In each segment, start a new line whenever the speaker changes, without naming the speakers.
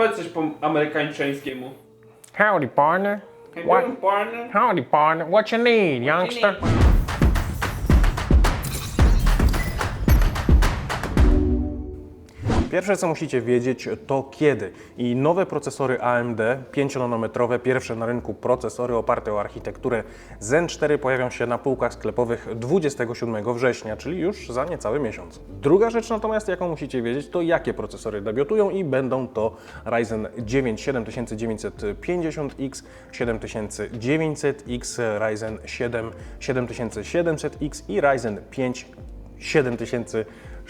Powiedz coś po amerykańczyńskiemu.
Howdy, partner.
Hey,
What?
doing, partner?
Howdy, partner. What you need, youngster?
Pierwsze co musicie wiedzieć to kiedy. I nowe procesory AMD 5-nanometrowe, pierwsze na rynku procesory oparte o architekturę Zen 4 pojawią się na półkach sklepowych 27 września, czyli już za niecały miesiąc. Druga rzecz natomiast jaką musicie wiedzieć to jakie procesory debiutują i będą to Ryzen 9 7950X, 7900X, Ryzen 7 7700X i Ryzen 5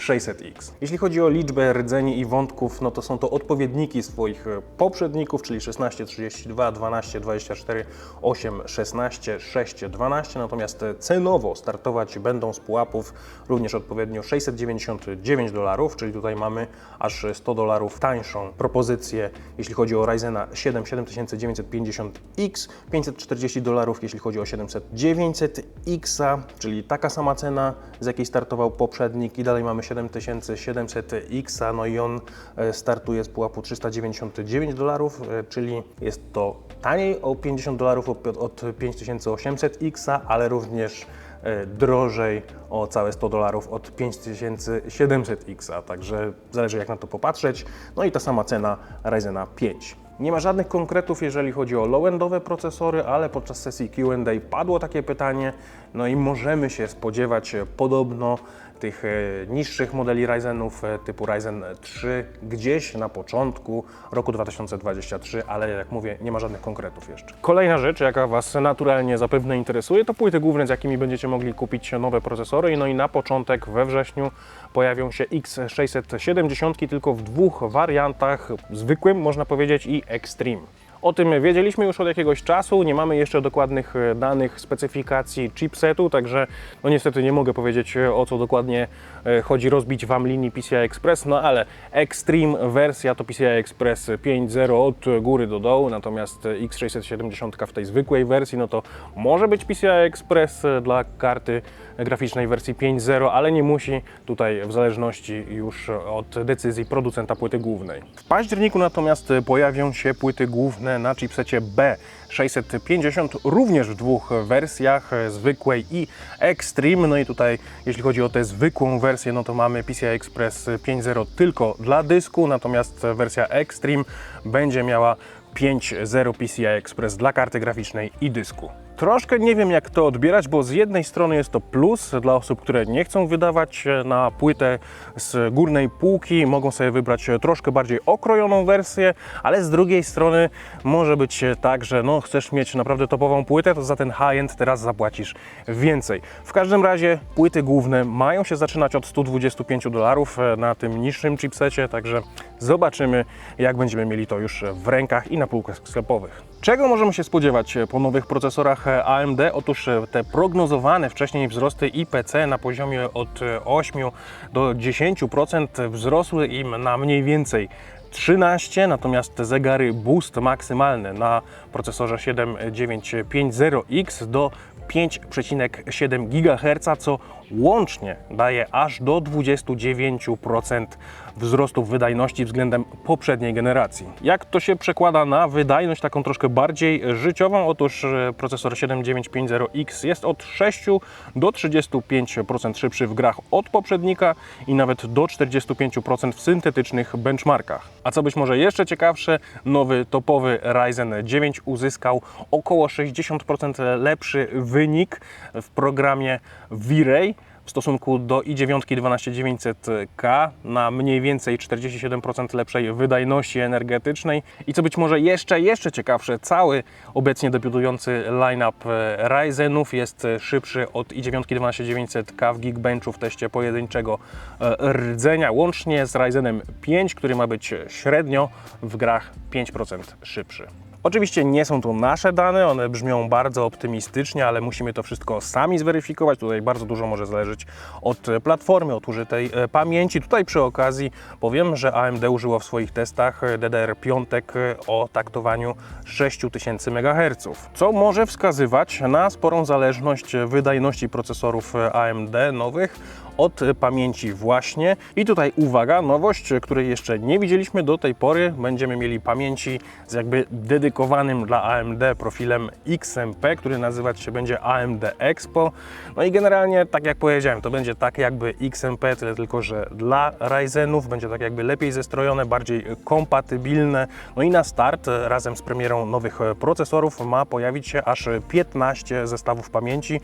7600X. Jeśli chodzi o liczbę rdzeni i wątków, no to są to odpowiedniki swoich e, poprzedników, czyli 16, 32, 12, 24, 8, 16, 6, 12, natomiast e, cenowo startować będą z pułapów również odpowiednio 699 dolarów, czyli tutaj mamy aż 100 dolarów tańszą propozycję, jeśli chodzi o Ryzena 7 7950X, 540 dolarów, jeśli chodzi o 7900X, czyli taka sama cena, z jakiej startował poprzednik i dalej mamy 7700X, no i on e, startuje z pułapu 399 dolarów, e, czyli jest to taniej o 50 dolarów od, od 5800X, ale również e, drożej o całe 100 dolarów od 5700X, także zależy jak na to popatrzeć. No i ta sama cena Ryzena 5. Nie ma żadnych konkretów, jeżeli chodzi o low-endowe procesory, ale podczas sesji Q&A padło takie pytanie, no i możemy się spodziewać podobno tych e, niższych modeli Ryzenów e, typu Ryzen 3 gdzieś na początku roku 2023, ale jak mówię, nie ma żadnych konkretów jeszcze. Kolejna rzecz, jaka Was naturalnie zapewne interesuje, to płyty główne, z jakimi będziecie mogli kupić nowe procesory. No i na początek we wrześniu pojawią się X670 tylko w dwóch wariantach, zwykłym można powiedzieć i Extreme. O tym wiedzieliśmy już od jakiegoś czasu, nie mamy jeszcze dokładnych e, danych specyfikacji chipsetu, także no niestety nie mogę powiedzieć e, o co dokładnie e, chodzi. Rozbić Wam linii PCI Express, no ale Extreme wersja to PCI Express 5.0 od góry do dołu, natomiast X670 w tej zwykłej wersji, no to może być PCI Express dla karty graficznej wersji 5.0, ale nie musi. Tutaj w zależności już od decyzji producenta płyty głównej. W październiku natomiast pojawią się płyty główne na chipsecie B650, również w dwóch wersjach, zwykłej i Extreme. No i tutaj jeśli chodzi o tę zwykłą wersję, no to mamy PCI Express 5.0 tylko dla dysku, natomiast wersja Extreme będzie miała 5.0 PCI Express dla karty graficznej i dysku. Troszkę nie wiem jak to odbierać, bo z jednej strony jest to plus dla osób, które nie chcą wydawać na płytę z górnej półki, mogą sobie wybrać troszkę bardziej okrojoną wersję, ale z drugiej strony może być tak, że no, chcesz mieć naprawdę topową płytę, to za ten high-end teraz zapłacisz więcej. W każdym razie płyty główne mają się zaczynać od 125 dolarów na tym niższym chipsecie, także zobaczymy jak będziemy mieli to już w rękach i na półkach sklepowych. Czego możemy się spodziewać po nowych procesorach AMD? Otóż te prognozowane wcześniej wzrosty IPC na poziomie od 8 do 10% wzrosły im na mniej więcej 13, natomiast zegary boost maksymalny na procesorze 7950X do 5,7 GHz, co łącznie daje aż do 29% wzrostu wydajności względem poprzedniej generacji. Jak to się przekłada na wydajność taką troszkę bardziej życiową? Otóż e, procesor 7950X jest od 6 do 35% szybszy w grach od poprzednika i nawet do 45% w syntetycznych benchmarkach. A co być może jeszcze ciekawsze, nowy topowy Ryzen 9 uzyskał około 60% lepszy wynik w programie V-Ray w stosunku do i9 12900K na mniej więcej 47% lepszej wydajności energetycznej i co być może jeszcze, jeszcze ciekawsze, cały obecnie debiutujący line-up e, Ryzenów jest szybszy od i9 12900K w Geekbenchu w teście pojedynczego e, rdzenia, łącznie z Ryzenem 5, który ma być średnio w grach 5% szybszy. Oczywiście nie są to nasze dane, one brzmią bardzo optymistycznie, ale musimy to wszystko sami zweryfikować. Tutaj bardzo dużo może zależeć od e, platformy, od użytej e, pamięci. Tutaj przy okazji powiem, że AMD użyło w swoich testach e, DDR5 o taktowaniu 6000 MHz, co może wskazywać na sporą zależność wydajności procesorów AMD nowych od pamięci właśnie. I tutaj uwaga, nowość, której jeszcze nie widzieliśmy do tej pory. Będziemy mieli pamięci z jakby dedykowanym dla AMD profilem XMP, który nazywać się będzie AMD Expo. No i generalnie, tak jak powiedziałem, to będzie tak jakby XMP, tyle tylko, że dla Ryzenów będzie tak jakby lepiej zestrojone, bardziej kompatybilne. No i na start razem z premierą nowych procesorów ma pojawić się aż 15 zestawów pamięci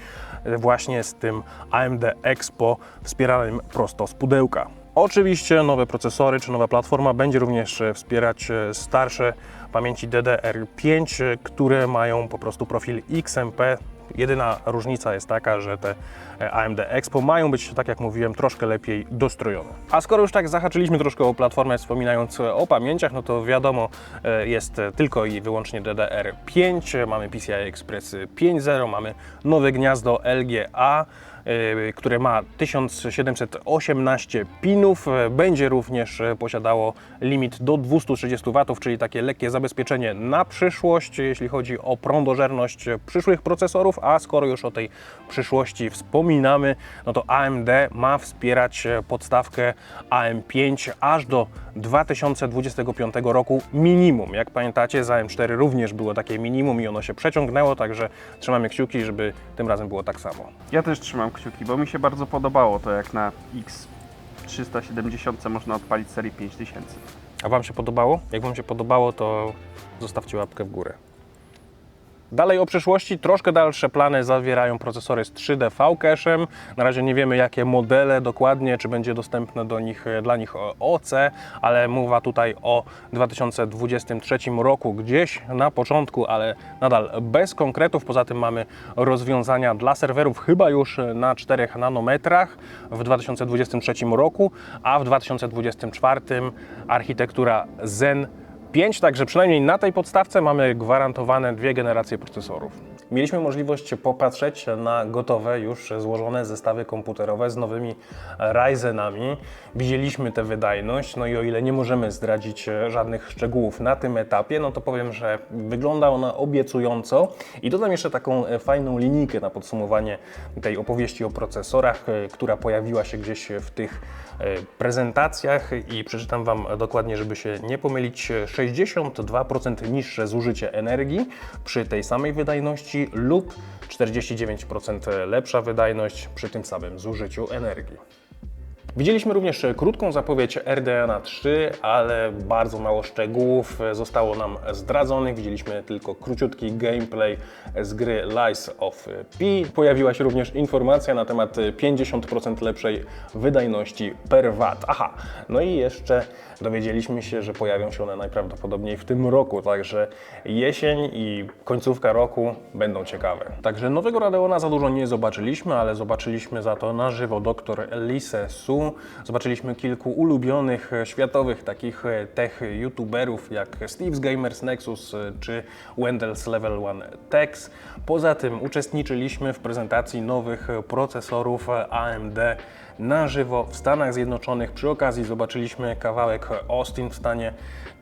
właśnie z tym AMD Expo wspieranym prosto z pudełka. Oczywiście nowe procesory czy nowa platforma będzie również e, wspierać e, starsze pamięci DDR5, e, które mają po prostu profil XMP. Jedyna różnica jest taka, że te AMD Expo mają być, tak jak mówiłem, troszkę lepiej dostrojone. A skoro już tak zahaczyliśmy troszkę o platformę, wspominając o pamięciach, no to wiadomo, jest tylko i wyłącznie DDR5, e, mamy PCI Express 5.0, mamy nowe gniazdo LGA, które ma 1718 pinów. E, Będzie również e, posiadało limit do 230 W, czyli takie lekkie zabezpieczenie na przyszłość, jeśli chodzi o prądożerność e, przyszłych procesorów. A skoro już o tej przyszłości wspominamy, no to AMD ma wspierać e, podstawkę AM5 aż do 2025 roku minimum. Jak pamiętacie, z AM4 również było takie minimum i ono się przeciągnęło, także trzymamy kciuki, żeby tym razem było tak samo.
Ja też trzymam kciuki, bo mi się bardzo podobało to, jak na X370 można odpalić serii 5000.
A Wam się podobało? Jak Wam się podobało, to zostawcie łapkę w górę. Dalej o przyszłości, troszkę dalsze plany zawierają procesory z 3D V-Cache'em. Na razie nie wiemy jakie modele dokładnie, czy będzie dostępne do nich, dla nich OC, ale mowa tutaj o 2023 roku gdzieś na początku, ale nadal bez konkretów. Poza tym mamy rozwiązania dla serwerów chyba już na 4 nanometrach w 2023 roku, a w 2024 architektura Zen 5, także przynajmniej na tej podstawce mamy gwarantowane dwie generacje procesorów. Mieliśmy możliwość popatrzeć na gotowe, już złożone zestawy komputerowe z nowymi Ryzenami. Widzieliśmy tę wydajność, no i o ile nie możemy zdradzić e, żadnych szczegółów na tym etapie, no to powiem, że wygląda ona obiecująco. I dodam jeszcze taką e, fajną linijkę na podsumowanie tej opowieści o procesorach, e, która pojawiła się gdzieś w tych prezentacjach i przeczytam Wam dokładnie, żeby się nie pomylić. 62% niższe zużycie energii przy tej samej wydajności lub 49% lepsza wydajność przy tym samym zużyciu energii. Widzieliśmy również krótką zapowiedź RDNA 3, ale bardzo mało szczegółów zostało nam zdradzonych. Widzieliśmy tylko króciutki gameplay z gry Lies of P. Pojawiła się również informacja na temat e, 50% lepszej wydajności per watt. Aha, no i jeszcze dowiedzieliśmy się, że pojawią się one najprawdopodobniej w tym roku, także jesień i końcówka roku będą ciekawe. Także nowego Radeona za dużo nie zobaczyliśmy, ale zobaczyliśmy za to na żywo dr Lise Zobaczyliśmy kilku ulubionych e, światowych takich e, tech youtuberów jak Steve's Gamers Nexus e, czy Wendell's Level 1 Techs. Poza tym uczestniczyliśmy w prezentacji nowych procesorów AMD na żywo w Stanach Zjednoczonych. Przy okazji zobaczyliśmy kawałek Austin w stanie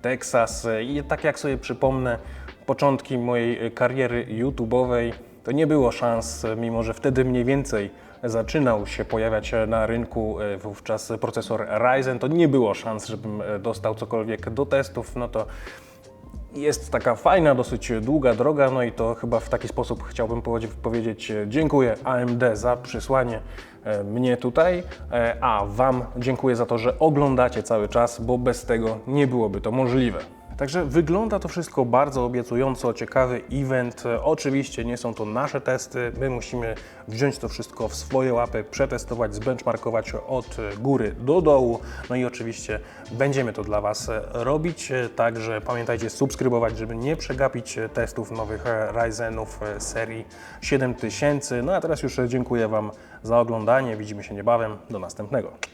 Texas i tak jak sobie przypomnę początki mojej kariery YouTube'owej, to nie było szans, mimo że wtedy mniej więcej zaczynał się pojawiać na rynku e, wówczas procesor Ryzen, to nie było szans, żebym e, dostał cokolwiek do testów, no to jest taka fajna, dosyć długa droga, no i to chyba w taki sposób chciałbym powiedz- powiedzieć e, dziękuję AMD za przysłanie mnie tutaj, a Wam dziękuję za to, że oglądacie cały czas, bo bez tego nie byłoby to możliwe. Także wygląda to wszystko bardzo obiecująco, ciekawy event. Oczywiście nie są to nasze testy, my musimy wziąć to wszystko w swoje łapy, przetestować, zbenchmarkować od góry do dołu. No i oczywiście będziemy to dla Was robić, także pamiętajcie subskrybować, żeby nie przegapić testów nowych Ryzenów serii 7000. No a teraz już dziękuję Wam za oglądanie, widzimy się niebawem, do następnego.